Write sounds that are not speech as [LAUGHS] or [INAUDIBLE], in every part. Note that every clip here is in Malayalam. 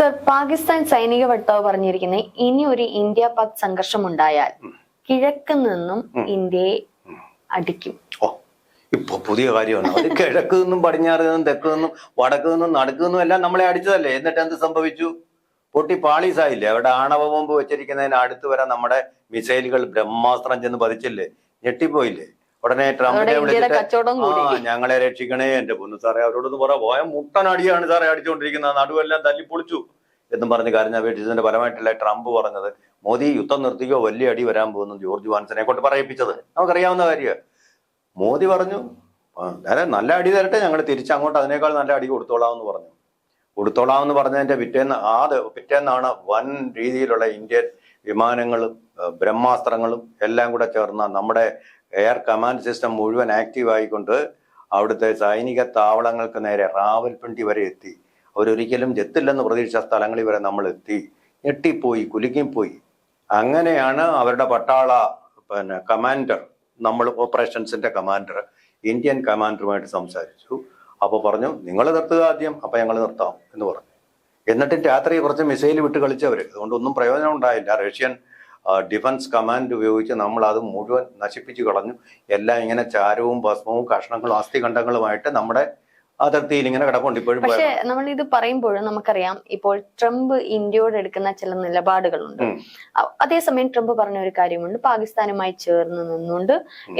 സർ പാകിസ്ഥാൻ സൈനിക വക്താവ് പറഞ്ഞിരിക്കുന്നത് ഇനി ഒരു ഇന്ത്യ പാക് സംഘർഷം ഉണ്ടായാൽ കിഴക്ക് നിന്നും ഇന്ത്യയെ അടിക്കും. ഓ ഇപ്പൊ പുതിയ കാര്യമാണ്. അത് കിഴക്ക് നിന്നും പടിഞ്ഞാറ് നിന്നും തെക്ക് നിന്നും വടക്ക് നിന്നും നടുക്ക് നിന്നും എല്ലാം നമ്മളെ അടിച്ചതല്ലേ? എന്നിട്ട് എന്ത് സംഭവിച്ചു? പൊട്ടി പാളീസായില്ലേ? അവിടെ ആണവ ബോംബ് വെച്ചിരിക്കുന്നതിന് അടുത്ത് വരെ നമ്മുടെ മിസൈലുകൾ ബ്രഹ്മാസ്ത്രം ചെന്ന് പതിച്ചില്ലേ? ഞെട്ടിപ്പോയില്ലേ? ഉടനെ ട്രംപിനെ വിളിച്ചിട്ട് ഞങ്ങളെ രക്ഷിക്കണേ എന്റെ പൊന്നു സാറേ. അവരോടൊന്ന് പറ പോയ മുട്ടനടിയാണ് സാറേ അടിച്ചുകൊണ്ടിരിക്കുന്നത് നടുവെല്ലാം തല്ലി പൊളിച്ചു എന്നും പറഞ്ഞ് കരഞ്ഞപേക്ഷിച്ചതിന്റെ ഫലമായിട്ടല്ലേ ട്രംപ് പറഞ്ഞത്. മോദി യുദ്ധം നിർത്തിക്കോ വലിയ അടി വരാൻ പോകുന്നു ജോർജ് വാൻസനെ കൊണ്ട് പറയിപ്പിച്ചത്. നമുക്കറിയാവുന്ന കാര്യം. മോദി പറഞ്ഞു അതെ നല്ല അടി തരട്ടെ ഞങ്ങൾ തിരിച്ചങ്ങോട്ട് അതിനേക്കാൾ നല്ല അടി കൊടുത്തോളാം എന്ന് പറഞ്ഞു. കൊടുത്തോളാം എന്ന് പറഞ്ഞതിന്റെ പിറ്റേന്ന് ആ പിറ്റേന്നാണ് വൻ രീതിയിലുള്ള ഇന്ത്യൻ വിമാനങ്ങളും ബ്രഹ്മാസ്ത്രങ്ങളും എല്ലാം കൂടെ ചേർന്ന നമ്മുടെ എയർ കമാൻഡ് സിസ്റ്റം മുഴുവൻ ആക്റ്റീവ് ആയിക്കൊണ്ട് അവിടുത്തെ സൈനിക താവളങ്ങൾക്ക് നേരെ റാവൽപിണ്ടി വരെ എത്തി. അവരൊരിക്കലും എത്തില്ലെന്ന് പ്രതീക്ഷിച്ച സ്ഥലങ്ങളിൽ വരെ നമ്മൾ എത്തി. ഞെട്ടിപ്പോയി കുലുക്കിപ്പോയി അങ്ങനെയാണ് അവരുടെ പട്ടാള പിന്നെ കമാൻഡർ നമ്മൾ ഓപ്പറേഷൻസിന്റെ കമാൻഡർ ഇന്ത്യൻ കമാൻഡറുമായിട്ട് സംസാരിച്ചു. അപ്പോൾ പറഞ്ഞു നിങ്ങൾ നിർത്തുക ആദ്യം അപ്പോൾ ഞങ്ങൾ നിർത്താം എന്ന് പറഞ്ഞു. എന്നിട്ട് രാത്രി കുറച്ച് മിസൈൽ വിട്ട് കളിച്ചവർ അതുകൊണ്ടൊന്നും പ്രയോജനം ഉണ്ടായില്ല. റഷ്യൻ ഡിഫൻസ് കമാൻഡ് ഉപയോഗിച്ച് നമ്മൾ അത് മുഴുവൻ നശിപ്പിച്ചു കളഞ്ഞു. എല്ലാം ഇങ്ങനെ ചാരവും ഭസ്മവും കഷ്ണങ്ങളും അസ്ഥിഖണ്ഡങ്ങളുമായിട്ട് നമ്മുടെ അതിർത്തിയിൽ ഇങ്ങനെ കിടപ്പുണ്ട് ഇപ്പോഴും പക്ഷേ നമ്മൾ ഇത് പറയുമ്പോഴും നമുക്കറിയാം ഇപ്പോൾ ട്രംപ് ഇന്ത്യയോട് എടുക്കുന്ന ചില നിലപാടുകളുണ്ട്. അതേസമയം ട്രംപ് പറഞ്ഞ ഒരു കാര്യമുണ്ട് പാകിസ്ഥാനുമായി ചേർന്ന് നിന്നുകൊണ്ട്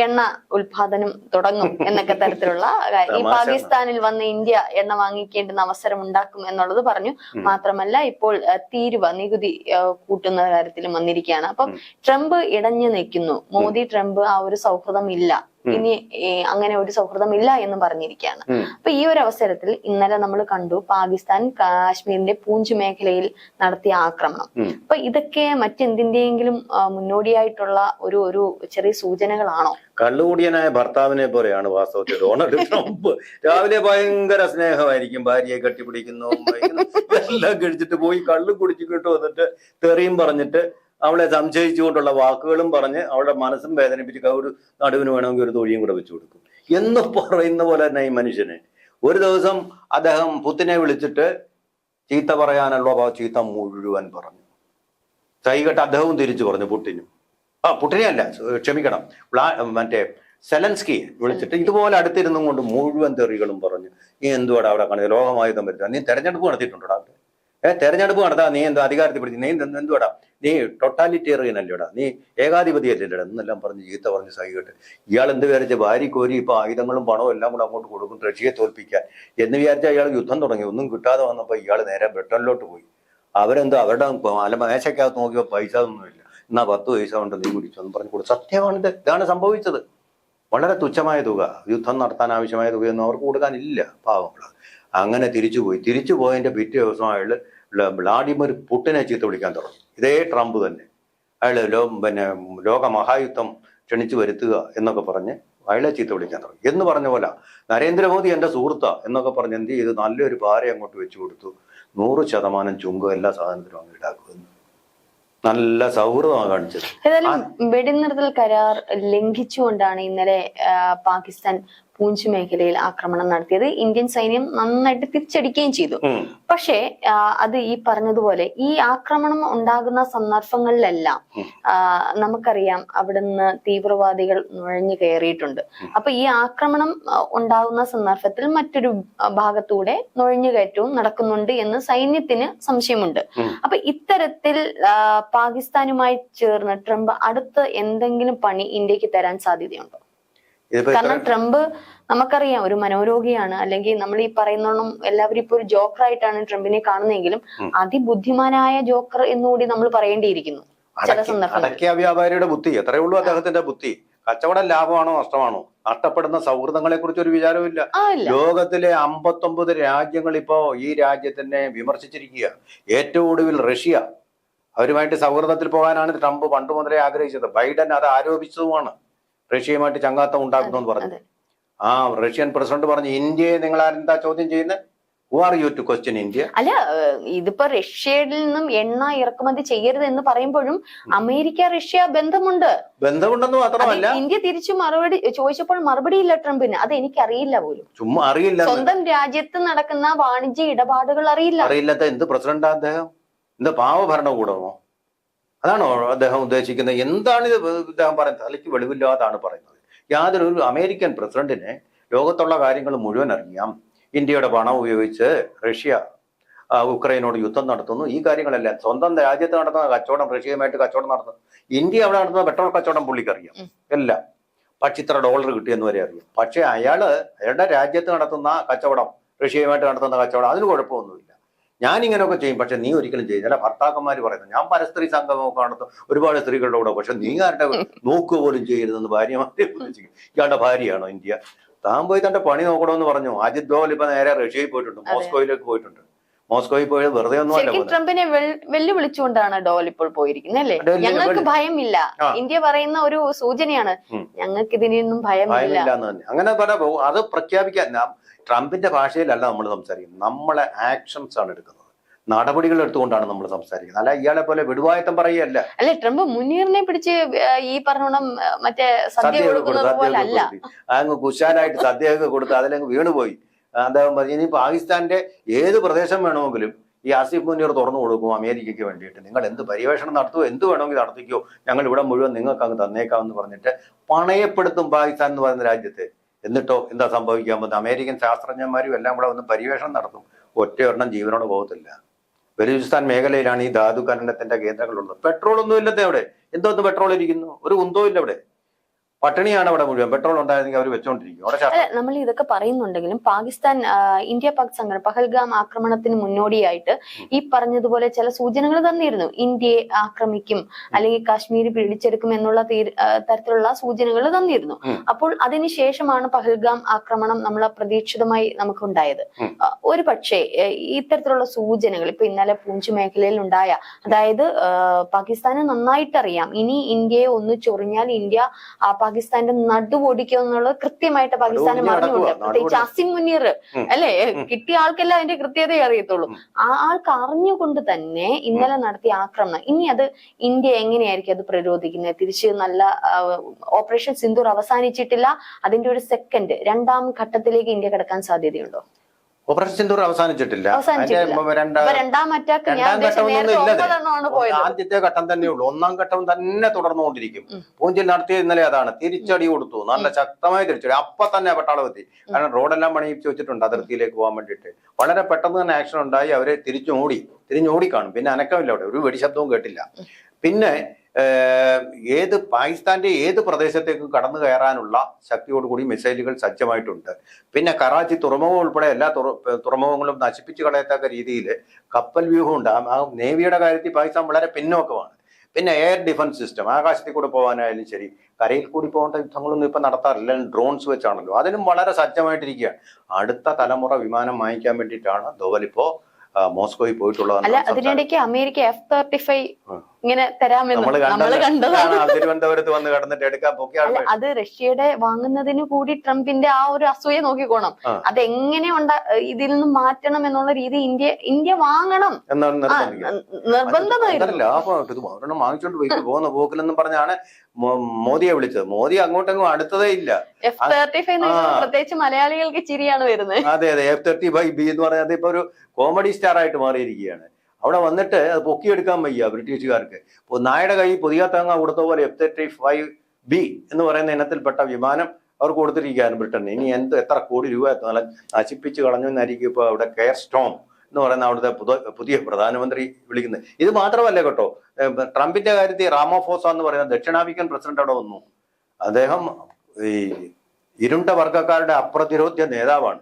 എണ്ണ ഉത്പാദനം തുടങ്ങും എന്നൊക്കെ തരത്തിലുള്ള [LAUGHS] ഈ പാകിസ്ഥാനിൽ വന്ന് ഇന്ത്യ എണ്ണ വാങ്ങിക്കേണ്ടുന്ന അവസരം ഉണ്ടാക്കും എന്നുള്ളത് പറഞ്ഞു. മാത്രമല്ല ഇപ്പോൾ തീരുവ നികുതി കൂട്ടുന്ന കാര്യത്തിലും വന്നിരിക്കുകയാണ്. അപ്പം ട്രംപ് ഇടഞ്ഞു നിൽക്കുന്നു. മോദി ട്രംപ് ആ ഒരു സൗഹൃദം ഇല്ല. ഇനി അങ്ങനെ ഒരു സൗഹൃദം ഇല്ല എന്ന് പറഞ്ഞിരിക്കുകയാണ്. അപ്പൊ ഈ ഒരു അവസരത്തിൽ ഇന്നലെ നമ്മൾ കണ്ടു പാകിസ്ഥാൻ കാശ്മീരിന്റെ പൂഞ്ച് മേഖലയിൽ നടത്തിയ ആക്രമണം. അപ്പൊ ഇതൊക്കെ മറ്റെന്തിന്റെയെങ്കിലും മുന്നോടിയായിട്ടുള്ള ഒരു ഒരു ചെറിയ സൂചനകളാണോ? കള്ളുകൂടിയനായ ഭർത്താവിനെ പോലെയാണ് വാസ്തവത്തിൽ ഡൊണാൾഡ് ട്രംപ്. രാവിലെ ഭയങ്കര സ്നേഹമായിരിക്കും. ഭാര്യയെ കെട്ടിപ്പിടിക്കുന്നു എല്ലാം കഴിച്ചിട്ട് പോയി കള്ളു കുടിച്ചു കുടിച്ചിട്ട് വന്നിട്ട് തെറിയും പറഞ്ഞിട്ട് അവളെ സംശയിച്ചുകൊണ്ടുള്ള വാക്കുകളും പറഞ്ഞ് അവളുടെ മനസ്സും വേദനിപ്പിച്ച് ഒരു നടുവിന് വേണമെങ്കിൽ ഒരു തൊഴിയും കൂടെ വെച്ചു കൊടുക്കും. എന്ന് പറയുന്ന പോലെ തന്നെ ഈ മനുഷ്യന്. ഒരു ദിവസം അദ്ദേഹം പുത്തിനെ വിളിച്ചിട്ട് ചീത്ത പറയാനുള്ള ചീത്ത മുഴുവൻ പറഞ്ഞു. കൈകെട്ട് അദ്ദേഹവും തിരിച്ചു പറഞ്ഞു പുട്ടിനും. ആ പുട്ടിനെ അല്ല ക്ഷമിക്കണം. മറ്റേ സെലൻസ്കിയെ വിളിച്ചിട്ട് ഇതുപോലെ അടുത്തിരുന്നും കൊണ്ട് മുഴുവൻ തെറികളും പറഞ്ഞു. നീ എന്തുവാടാ അവിടെ കാണുന്നത് ലോകമായുധം വരുത്തുക. നീ തെരഞ്ഞെടുപ്പ് നടത്തിയിട്ടുണ്ടോ? അവിടെ ഏ തെരഞ്ഞെടുപ്പ് നടത്താ നീ എന്താ അധികാരത്തിൽ പിടിച്ച് നീ എന്ത് എന്തുവാടാ? നീ ടൊട്ടാലിറ്റേറിയൻ അല്ലേടാ നീ ഏകാധിപതി അല്ലേടാ എന്നെല്ലാം പറഞ്ഞ് ചീത്ത പറഞ്ഞ് സഹിക്കട്ടെ. ഇയാൾ എന്ത് വിചാരിച്ച ഭാര്യ കോരി ഇപ്പൊ ആയുധങ്ങളും പണവും എല്ലാം കൂടെ അങ്ങോട്ട് കൊടുക്കും റഷ്യയെ തോൽപ്പിക്കാൻ. എന്ന് വിചാരിച്ച അയാൾ യുദ്ധം തുടങ്ങി. ഒന്നും കിട്ടാതെ വന്നപ്പോൾ ഇയാൾ നേരെ ബ്രിട്ടനിലോട്ട് പോയി. അവരെന്തോ അവരുടെ അല്ല മേശക്കകത്ത് നോക്കിയപ്പോൾ പൈസ ഒന്നുമില്ല എന്നാ പത്ത് പൈസ കൊണ്ട് നീ കുടിച്ചെന്ന് പറഞ്ഞു കൊടുത്തു. സത്യമാണിത് ഇതാണ് സംഭവിച്ചത്. വളരെ തുച്ഛമായ തുക. യുദ്ധം നടത്താൻ ആവശ്യമായ തുകയൊന്നും അവർക്ക് കൊടുക്കാനില്ല. പാവങ്ങൾ അങ്ങനെ തിരിച്ചു പോയി തിരിച്ചു പോയതിന്റെ പിറ്റേ ദിവസം അയാൾ വ്ളാഡിമിർ പുട്ടിനെ ചീത്ത വിളിക്കാൻ തുടങ്ങി. ഇതേ ട്രംപ് തന്നെ. അയാൾ ലോ പിന്നെ ലോകമഹായുദ്ധം ക്ഷണിച്ചു വരുത്തുക എന്നൊക്കെ പറഞ്ഞ് അയാളെ ചീത്ത വിളിക്കാൻ തുടങ്ങി. എന്ന് പറഞ്ഞ പോലെ നരേന്ദ്രമോദി എന്റെ സുഹൃത്താ എന്നൊക്കെ പറഞ്ഞ് എന്ത് ചെയ്തു? നല്ലൊരു പാര അങ്ങോട്ട് വെച്ചു കൊടുത്തു. നൂറ് ശതമാനം ചുങ്കം എല്ലാ സാധനത്തിനും അങ്ങ് ഈടാക്കുമെന്ന് നല്ല സൗഹൃദമാണ് കാണിച്ചത്. ഏതായാലും വെടിനിർത്തൽ കരാർ ലംഘിച്ചുകൊണ്ടാണ് ഇന്നലെ പാകിസ്ഥാൻ പൂഞ്ച് മേഖലയിൽ ആക്രമണം നടത്തിയത് ഇന്ത്യൻ സൈന്യം നന്നായിട്ട് തിരിച്ചടിക്കുകയും ചെയ്തു. പക്ഷേ അത് ഈ പറഞ്ഞതുപോലെ ഈ ആക്രമണം ഉണ്ടാകുന്ന സന്ദർഭങ്ങളിലെല്ലാം നമുക്കറിയാം അവിടുന്ന് തീവ്രവാദികൾ നുഴഞ്ഞു കയറിയിട്ടുണ്ട്. അപ്പൊ ഈ ആക്രമണം ഉണ്ടാകുന്ന സന്ദർഭത്തിൽ മറ്റൊരു ഭാഗത്തൂടെ നുഴഞ്ഞു കയറ്റവും നടക്കുന്നുണ്ട് എന്ന് സൈന്യത്തിന് സംശയമുണ്ട്. അപ്പൊ ഇത്തരത്തിൽ പാകിസ്ഥാനുമായി ചേർന്ന് ട്രംപ് അടുത്ത് എന്തെങ്കിലും പണി ഇന്ത്യയ്ക്ക് തരാൻ സാധ്യതയുണ്ടോ? കാരണം ട്രംപ് നമുക്കറിയാം ഒരു മനോരോഗിയാണ്. അല്ലെങ്കിൽ നമ്മൾ ഈ പറയുന്നോണം എല്ലാവരും ഇപ്പൊ ഒരു ജോക്കർ ആയിട്ടാണ് ട്രംപിനെ കാണുന്നതെങ്കിലും അതിബുദ്ധിമാനായ ജോക്കർ എന്നുകൂടി നമ്മൾ പറയേണ്ടിയിരിക്കുന്നു ചില വ്യാപാരിയുടെ ബുദ്ധി. എത്രയേ ഉള്ളൂ അദ്ദേഹത്തിന്റെ ബുദ്ധി. കച്ചവടം ലാഭമാണോ നഷ്ടമാണോ? നഷ്ടപ്പെടുന്ന സൗഹൃദങ്ങളെ കുറിച്ച് ഒരു വിചാരവുമില്ല ഇല്ല. ലോകത്തിലെ അമ്പത്തൊമ്പത് രാജ്യങ്ങൾ ഇപ്പോ ഈ രാജ്യത്തിനെ വിമർശിച്ചിരിക്കുക. ഏറ്റവും ഒടുവിൽ റഷ്യ. അവരുമായിട്ട് സൗഹൃദത്തിൽ പോകാനാണ് ട്രംപ് പണ്ട് മുതലേ ആഗ്രഹിച്ചത്. ബൈഡൻ അത് ആരോപിച്ചതുമാണ്. റഷ്യയുമായിട്ട് ചങ്ങാത്തം ഉണ്ടാക്കുന്നു എന്ന് പറഞ്ഞു. ആ റഷ്യൻ പ്രസിഡന്റ് പറഞ്ഞു ഇന്ത്യയെ നിങ്ങൾ ആരെന്താ ചോദ്യം ചെയ്യുന്നത് ഇന്ത്യ അല്ല ഇതിപ്പോ റഷ്യയിൽ നിന്നും എണ്ണ ഇറക്കുമതി ചെയ്യരുത് എന്ന് പറയുമ്പോഴും അമേരിക്ക റഷ്യ ബന്ധമുണ്ട്. ബന്ധമുണ്ടെന്ന് മാത്രമല്ല ഇന്ത്യ തിരിച്ചു മറുപടി ചോദിച്ചപ്പോൾ മറുപടി ഇല്ല ട്രംപിന്. അത് എനിക്കറിയില്ല പോലും. ചുമ്മാ അറിയില്ല. സ്വന്തം രാജ്യത്ത് നടക്കുന്ന വാണിജ്യ ഇടപാടുകൾ അറിയില്ല. അറിയില്ലാത്ത എന്ത് പ്രസിഡന്റാ അദ്ദേഹം? എന്താ പാവ ഭരണകൂടമോ? അതാണോ അദ്ദേഹം ഉദ്ദേശിക്കുന്നത്? എന്താണ് ഇത് ഇദ്ദേഹം പറയുന്നത്? തലയ്ക്ക് വെളിവില്ലാതാണ് പറയുന്നത്. യാതൊരു ഒരു അമേരിക്കൻ പ്രസിഡന്റിനെ ലോകത്തുള്ള കാര്യങ്ങൾ മുഴുവൻ അറിയാം. ഇന്ത്യയുടെ പണം ഉപയോഗിച്ച് റഷ്യ ഉക്രൈനോട് യുദ്ധം നടത്തുന്നു. ഈ കാര്യങ്ങളെല്ലാം സ്വന്തം രാജ്യത്ത് നടത്തുന്ന കച്ചവടം റഷ്യയുമായിട്ട് കച്ചവടം നടത്തുന്നു ഇന്ത്യ അവിടെ നടത്തുന്ന പെട്രോൾ കച്ചവടം പുള്ളിക്കറിയാം എല്ലാം. പക്ഷെ ഇത്ര ഡോളർ കിട്ടിയെന്ന് വരെ അറിയാം. പക്ഷെ അയാൾ അയാളുടെ രാജ്യത്ത് നടത്തുന്ന കച്ചവടം റഷ്യയുമായിട്ട് നടത്തുന്ന കച്ചവടം അതിന് കുഴപ്പമൊന്നുമില്ല. ഞാൻ ഇങ്ങനെയൊക്കെ ചെയ്യും പക്ഷെ നീ ഒരിക്കലും ചെയ്യും ചില ഭർത്താക്കന്മാർ പറയുന്നത് ഞാൻ പരസ്ത്രീ സംഗമമൊക്കെ നടത്തും ഒരുപാട് സ്ത്രീകളുടെ കൂടെ പക്ഷെ നീ ആരുടെ നോക്കുക പോലും ചെയ്യരുതെന്ന് ഭാര്യമാരെ ഉപദേശിക്കും ഇയാളുടെ ഭാര്യയാണോ ഇന്ത്യ? താൻ പോയി തന്റെ പണി നോക്കണമെന്ന് പറഞ്ഞു. അജിത് ഡോവൽ ഇപ്പൊ നേരെ റഷ്യയിൽ പോയിട്ടുണ്ട് മോസ്കോയിലേക്ക് പോയിട്ടുണ്ട്. മോസ്കോയിൽ പോയത് വെറുതെ ഒന്നും ട്രംപിനെ വെല്ലുവിളിച്ചുകൊണ്ടാണ് ഡോൾ ഇപ്പോൾ പോയിരിക്കുന്നത് അല്ലേ? ഞങ്ങൾക്ക് ഭയമില്ല. ഇന്ത്യ പറയുന്ന ഒരു സൂചനയാണ്. ഞങ്ങൾക്ക് ഇതിനൊന്നും ഭയമില്ല. അങ്ങനെ പല അത് പ്രഖ്യാപിക്കാൻ ട്രംപിന്റെ ഭാഷയിലല്ല നമ്മൾ സംസാരിക്കുന്നത്. നമ്മളെ ആക്ഷൻസ് ആണ് എടുക്കുന്നത്. നടപടികൾ എടുത്തുകൊണ്ടാണ് നമ്മൾ സംസാരിക്കുന്നത്. അല്ല ഇയാളെ പോലെ വിടുവായത്തം പറയുകയല്ല. അല്ലെ ട്രംപ് മുനീറിനെ പിടിച്ച് ഈ പറഞ്ഞോണം മറ്റേ സദ്യ കൊടുത്ത് അങ്ങ് കുശാനായിട്ട് സദ്യയൊക്കെ കൊടുത്ത് അതിലങ്ങ് വീണുപോയി. അദ്ദേഹം പറഞ്ഞു ഇനി പാകിസ്ഥാന്റെ ഏത് പ്രദേശം വേണമെങ്കിലും ഈ ആസിഫ് മുനീർ തുറന്നു കൊടുക്കും അമേരിക്കയ്ക്ക് വേണ്ടിയിട്ട്. നിങ്ങൾ എന്ത് പര്യവേഷണം നടത്തുമോ എന്ത് വേണമെങ്കിൽ നടത്തിക്കോ. ഞങ്ങൾ ഇവിടെ മുഴുവൻ നിങ്ങൾക്ക് അങ്ങ് തന്നേക്കാം എന്ന് പറഞ്ഞിട്ട് പണയപ്പെടുത്തും പാകിസ്ഥാൻ എന്ന് പറയുന്ന രാജ്യത്തെ എന്നിട്ടോ എന്താ സംഭവിക്കാൻ പോകുന്നത്? അമേരിക്കൻ ശാസ്ത്രജ്ഞന്മാരും എല്ലാം കൂടെ ഒന്ന് പര്യവേഷണം നടത്തും. ഒറ്റയൊരെണ്ണം ജീവനോട് പോകത്തില്ല. ബലൂചിസ്ഥാൻ മേഖലയിലാണ് ഈ ധാതു ഖനനത്തിന്റെ കേന്ദ്രങ്ങളുള്ളത് പെട്രോൾ ഒന്നും ഇല്ലത്തെ അവിടെ എന്തോന്ന് പെട്രോൾ ഇരിക്കുന്നു ഒരു ഉന്തോ ഇല്ല അവിടെ. പട്ടിണിയാണ് അവിടെ മുഴുവൻ. പെട്രോൾ ഉണ്ടായിരുന്നെങ്കിൽ അവർ വെച്ചോണ്ടിരിക്കും. അവിടെ നമ്മൾ ഇതൊക്കെ പറയുന്നുണ്ടെങ്കിലും പാകിസ്ഥാൻ ഇന്ത്യ പാക് സംഘടന പഹൽഗാം ആക്രമണത്തിന് മുന്നോടിയായിട്ട് ഈ പറഞ്ഞതുപോലെ ചില സൂചനകൾ തന്നിരുന്നു. ഇന്ത്യയെ ആക്രമിക്കും അല്ലെങ്കിൽ കാശ്മീർ പിടിച്ചെടുക്കും എന്നുള്ള തരത്തിലുള്ള സൂചനകൾ തന്നിരുന്നു. അപ്പോൾ അതിനുശേഷമാണ് പഹൽഗാം ആക്രമണം നമ്മൾ അപ്രതീക്ഷിതമായി നമുക്കുണ്ടായത്. ഒരു പക്ഷേ ഇത്തരത്തിലുള്ള സൂചനകൾ ഇപ്പൊ ഇന്നലെ പൂഞ്ച് മേഖലയിൽ ഉണ്ടായ അതായത് പാകിസ്ഥാന് നന്നായിട്ടറിയാം. ഇനി ഇന്ത്യയെ ഒന്ന് ചൊറിഞ്ഞാൽ ഇന്ത്യ പാകിസ്ഥാന്റെ നടുവൊടിക്കും എന്നുള്ളത് കൃത്യമായിട്ട് പാകിസ്ഥാന് നടുവൊടിഞ്ഞ് പറഞ്ഞുകൊണ്ട് പ്രത്യേകിച്ച് അസിം മുനീർ. അല്ലെ? കിട്ടിയ ആൾക്കല്ല അതിന്റെ കൃത്യതയെ അറിയത്തുള്ളൂ. ആ ആൾക്ക് അറിഞ്ഞുകൊണ്ട് തന്നെ ഇന്നലെ നടത്തിയ ആക്രമണം. ഇനി അത് ഇന്ത്യ എങ്ങനെയായിരിക്കും അത് പ്രതിരോധിക്കുന്നത്? തിരിച്ച് നല്ല ഓപ്പറേഷൻ സിന്ദൂർ അവസാനിച്ചിട്ടില്ല. അതിന്റെ ഒരു സെക്കൻഡ് രണ്ടാം ഘട്ടത്തിലേക്ക് ഇന്ത്യ കിടക്കാൻ സാധ്യതയുണ്ടോ? ഓപ്പറേഷൻ സിന്ദൂർ അവസാനിച്ചിട്ടില്ല. രണ്ടാം ആദ്യത്തെ ഘട്ടം തന്നെ ഉള്ളൂ. ഒന്നാം ഘട്ടം തന്നെ തുടർന്നുകൊണ്ടിരിക്കും. പൂഞ്ചിൽ നടത്തിയ ഇന്നലെ അതാണ്. തിരിച്ചടി കൊടുത്തു. നല്ല ശക്തമായ തിരിച്ചടി. അപ്പൊ തന്നെ പട്ടാളം എത്തി. കാരണം റോഡെല്ലാം പണിയിച്ച് വെച്ചിട്ടുണ്ട് അതിർത്തിയിലേക്ക് പോകാൻ വേണ്ടിട്ട് വളരെ പെട്ടെന്ന് തന്നെ ആക്ഷൻ ഉണ്ടായി. അവരെ തിരിച്ചു തിരിച്ചോടി തിരിഞ്ഞോടി കാണും. പിന്നെ അനക്കമില്ല അവിടെ. ഒരു വെടിശബ്ദവും കേട്ടില്ല. പിന്നെ ഏത് പാകിസ്ഥാന്റെ ഏത് പ്രദേശത്തേക്കും കടന്നു കയറാനുള്ള ശക്തിയോടുകൂടി മിസൈലുകൾ സജ്ജമായിട്ടുണ്ട്. പിന്നെ കറാച്ചി തുറമുഖം ഉൾപ്പെടെ എല്ലാ തുറമുഖങ്ങളും നശിപ്പിച്ചു കളയത്തക്ക രീതിയിൽ കപ്പൽ വ്യൂഹമുണ്ട്. ആ- ആ നേവിയുടെ കാര്യത്തിൽ പാകിസ്ഥാൻ വളരെ പിന്നോക്കമാണ്. പിന്നെ എയർ ഡിഫൻസ് സിസ്റ്റം ആകാശത്തിൽ കൂടി പോകാനായാലും ശരി കരയിൽ കൂടി പോകേണ്ട യുദ്ധങ്ങളൊന്നും ഇപ്പം നടത്താറില്ല. ഡ്രോൺസ് വെച്ചാണല്ലോ. അതിനും വളരെ സജ്ജമായിട്ടിരിക്കുകയാണ്. അടുത്ത തലമുറ വിമാനം വാങ്ങിക്കാൻ വേണ്ടിയിട്ടാണ് ധോവൽ ഇപ്പോ മോസ്കോയിൽ പോയിട്ടുള്ളത് അല്ല അതിനിടയ്ക്ക് അമേരിക്ക എഫ് തേർട്ടി ഫൈവ്. ഇങ്ങനെ തരാമെന്ന് നമ്മൾ കണ്ടതാണ്. തിരുവനന്തപുരത്ത് വന്ന് കടന്നിട്ട് എടുക്കാൻ അത് റഷ്യയുടെ വാങ്ങുന്നതിന് കൂടി ട്രംപിന്റെ ആ ഒരു അസൂയ നോക്കിക്കോണം. അത് അതെങ്ങനെ ഉണ്ടാ ഇതിൽ നിന്ന് മാറ്റണം എന്നുള്ള രീതി ഇന്ത്യ ഇന്ത്യ വാങ്ങണം. നിർബന്ധമായിരുന്നു. വാങ്ങിച്ചോണ്ട് പോകുന്ന പോക്കിലെന്നും പറഞ്ഞാണ് മോദിയെ വിളിച്ചത്. മോദി അങ്ങോട്ടെങ്ങും അടുത്തതേ ഇല്ല. എഫ് തേർട്ടി ഫൈവ് ആ. പ്രത്യേകിച്ച് മലയാളികൾക്ക് ചിരിയാണ് വരുന്നത്. അതെ അതെ എഫ് തേർട്ടി ഫൈവ് ബി എന്ന് പറയുന്നത് ഇപ്പൊ ഒരു കോമഡി സ്റ്റാർ ആയിട്ട് മാറിയിരിക്കുകയാണ്. അവിടെ വന്നിട്ട് അത് പൊക്കിയെടുക്കാൻ വയ്യ ബ്രിട്ടീഷുകാർക്ക്. ഇപ്പോൾ നായുടെ കൈ പുതിയ തേങ്ങ കൊടുത്ത പോലെ എഫ് തേർട്ടി ഫൈവ് ബി എന്ന് പറയുന്ന ഇനത്തിൽപ്പെട്ട വിമാനം അവർ കൊടുത്തിരിക്കുകയാണ് ബ്രിട്ടന്. ഇനി എന്ത് എത്ര കോടി രൂപ നല്ല നശിപ്പിച്ച് കളഞ്ഞു എന്നായിരിക്കും ഇപ്പോൾ അവിടെ കെയർ സ്റ്റോം എന്ന് പറയുന്ന അവിടുത്തെ പുതിയ പ്രധാനമന്ത്രി വിളിക്കുന്നത്. ഇത് മാത്രമല്ല കേട്ടോ ട്രംപിന്റെ കാര്യത്തിൽ റാമോഫോസ എന്ന് പറയുന്ന ദക്ഷിണാഫ്രിക്കൻ പ്രസിഡന്റ് അവിടെ വന്നു. അദ്ദേഹം ഈ ഇരുണ്ട വർഗക്കാരുടെ അപ്രതിരോധ്യ നേതാവാണ്.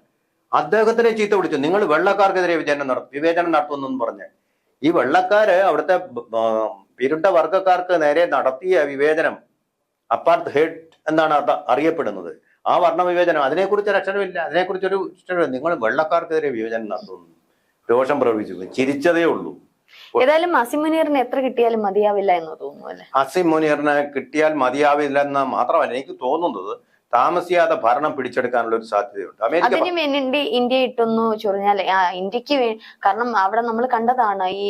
അദ്ദേഹത്തിനെ ചീത്ത വിളിച്ചു. നിങ്ങൾ വെള്ളക്കാർക്കെതിരെ വിചാരണം നട വിവേചനം നടത്തുന്നു പറഞ്ഞ്. ഈ വെള്ളക്കാര് അവിടുത്തെ ഇരുണ്ട വർഗക്കാർക്ക് നേരെ നടത്തിയ വിവേചനം അപ്പാർട്ട് ഹെഡ് എന്നാണ് അത് അറിയപ്പെടുന്നത്. ആ വർണ വിവേചനം അതിനെക്കുറിച്ച് ഒരു അക്ഷരമില്ല. അതിനെക്കുറിച്ച് ഒരു ഇഷ്ടമില്ല നിങ്ങൾ വെള്ളക്കാർക്കെതിരെ വിവേചനം നടത്തുന്നു. രോഷം പ്രവർത്തിച്ചു ചിരിച്ചതേ ഉള്ളൂ. ഏതായാലും അസിമുനീറിന് എത്ര കിട്ടിയാലും മതിയാവില്ല എന്ന് തോന്നുന്നു അല്ലെ? അസിം മുനീറിന് കിട്ടിയാൽ മതിയാവില്ലെന്ന് മാത്രമല്ല എനിക്ക് തോന്നുന്നത് താമസിയാതെ ഭരണം പിടിച്ചെടുക്കാനുള്ള ഒരു സാധ്യതയുണ്ട്. അമേരിക്ക അതിന് വേണ്ടി ഇന്ത്യ ഇട്ടൊന്നു ചൊറിഞ്ഞാൽ ഇന്ത്യയ്ക്ക് കാരണം അവിടെ നമ്മൾ കണ്ടതാണ് ഈ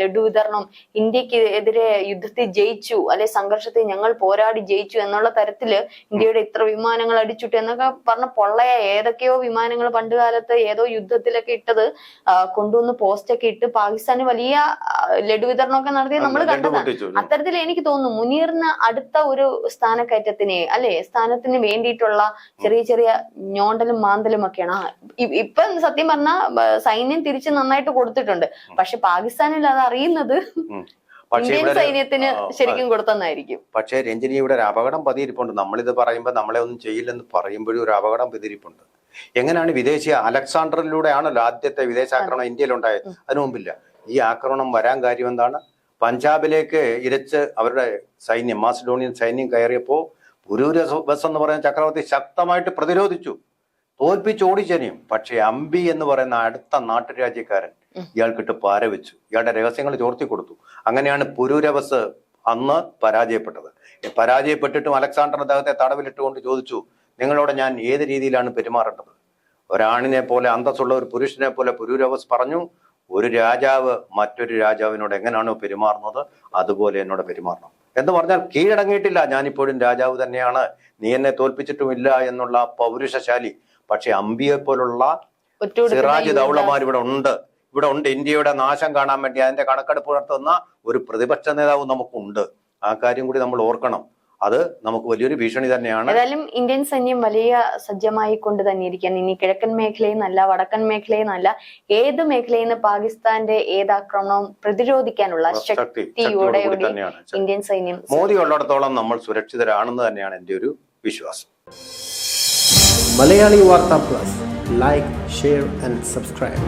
ലഡു വിതരണം. ഇന്ത്യയ്ക്ക് എതിരെ യുദ്ധത്തിൽ ജയിച്ചു അല്ലെ സംഘർഷത്തിൽ ഞങ്ങൾ പോരാടി ജയിച്ചു എന്നുള്ള തരത്തിൽ ഇന്ത്യയുടെ ഇത്ര വിമാനങ്ങൾ അടിച്ചിട്ടു എന്നൊക്കെ പറഞ്ഞ പൊള്ളയ. ഏതൊക്കെയോ വിമാനങ്ങൾ പണ്ട് കാലത്ത് ഏതോ യുദ്ധത്തിലൊക്കെ ഇട്ടത് കൊണ്ടുവന്ന് പോസ്റ്റ് ഒക്കെ ഇട്ട് പാകിസ്ഥാന് വലിയ ലഡു വിതരണമൊക്കെ നടത്തിയത് നമ്മൾ കണ്ടതാണ്. അത്തരത്തിൽ എനിക്ക് തോന്നുന്നു മുനീറിന് അടുത്ത ഒരു സ്ഥാനക്കയറ്റത്തിന് അല്ലെ സ്ഥാനത്തിന് വേണ്ടിയിട്ടുള്ള ചെറിയ ചെറിയ ഞോണ്ടലും മാന്തലും ഒക്കെയാണ്. ഇപ്പൊ സത്യം പറഞ്ഞാൽ സൈന്യം തിരിച്ച് നന്നായിട്ട് കൊടുത്തിട്ടുണ്ട്. പക്ഷെ പാകിസ്ഥാനിൽ അത് അറിയുന്നത് [LAUGHS] ഇന്ത്യൻ സൈന്യത്തിന് ശരിക്കും കൊടുത്തെന്നായിരിക്കും. പക്ഷേ രഞ്ജിനി ഇവിടെ ഒരു അപകടം പതിയിരിപ്പുണ്ട്. നമ്മളിത് പറയുമ്പോൾ നമ്മളെ ഒന്നും ചെയ്യില്ലെന്ന് പറയുമ്പോഴും ഒരു അപകടം പതിയിരിപ്പുണ്ട്. എങ്ങനെയാണ് വിദേശീയ അലക്സാണ്ടറിലൂടെയാണല്ലോ ആദ്യത്തെ വിദേശാക്രമണം ഇന്ത്യയിലുണ്ടായത്? അതിനു മുമ്പില്ല. ഈ ആക്രമണം വരാൻ കാര്യം എന്താണ്? പഞ്ചാബിലേക്ക് ഇരച്ച് അവരുടെ സൈന്യം മാസിഡോണിയൻ സൈന്യം കയറിയപ്പോൾ പുരൂര ബസ് എന്ന് പറയുന്ന ചക്രവർത്തി ശക്തമായിട്ട് പ്രതിരോധിച്ചു. തോൽപ്പിച്ച് ഓടിച്ചെനിയും പക്ഷേ അമ്പി എന്ന് പറയുന്ന അടുത്ത നാട്ടുരാജ്യക്കാരൻ ഇയാൾക്കിട്ട് പാര വെച്ചു ഇയാളുടെ രഹസ്യങ്ങൾ ചോർത്തി കൊടുത്തു. അങ്ങനെയാണ് പുരൂരവസ് അന്ന് പരാജയപ്പെട്ടത്. പരാജയപ്പെട്ടിട്ടും അലക്സാണ്ടർ അദ്ദേഹത്തെ തടവിലിട്ടുകൊണ്ട് ചോദിച്ചു നിങ്ങളോട് ഞാൻ ഏത് രീതിയിലാണ് പെരുമാറേണ്ടത്? ഒരാണിനെ പോലെ അന്തസ്സുള്ള ഒരു പുരുഷനെ പോലെ പുരൂരവസ് പറഞ്ഞു ഒരു രാജാവ് മറ്റൊരു രാജാവിനോട് എങ്ങനെയാണോ പെരുമാറുന്നത് അതുപോലെ എന്നോട് പെരുമാറണം. എന്ന് പറഞ്ഞാൽ കീഴടങ്ങിയിട്ടില്ല. ഞാനിപ്പോഴും രാജാവ് തന്നെയാണ്. നീ എന്നെ തോൽപ്പിച്ചിട്ടുമില്ല എന്നുള്ള പൗരുഷശാലി. പക്ഷെ അമ്പിയെ പോലുള്ള സിറാജ് ദൗളമാർ ഇവിടെ ഉണ്ട്. ഇവിടെ ഉണ്ട്. ഇന്ത്യയുടെ നാശം കാണാൻ വേണ്ടി അതിന്റെ കണക്കെടുപ്പ് നടത്തുന്ന ഒരു പ്രതിപക്ഷ നേതാവ് നമുക്കുണ്ട്. ആ കാര്യം കൂടി നമ്മൾ ഓർക്കണം. അത് നമുക്ക് വലിയൊരു ഭീഷണി തന്നെയാണ്. ഏതായാലും ഇന്ത്യൻ സൈന്യം വലിയ സജ്ജമായി കൊണ്ട് തന്നെ ഇരിക്കാൻ ഇനി കിഴക്കൻ മേഖലയിൽ നിന്നല്ല വടക്കൻ മേഖലയിൽ നിന്നല്ല ഏത് മേഖലയിൽ നിന്ന് പാകിസ്ഥാന്റെ ഏതാക്രമണവും പ്രതിരോധിക്കാനുള്ള ശക്തി ശക്തിയോടെ ഇന്ത്യൻ സൈന്യം മോദി ഉള്ളിടത്തോളം നമ്മൾ സുരക്ഷിതരാണെന്ന് തന്നെയാണ് എന്റെ ഒരു വിശ്വാസം. മലയാളി വാർത്താ plus. Like share and subscribe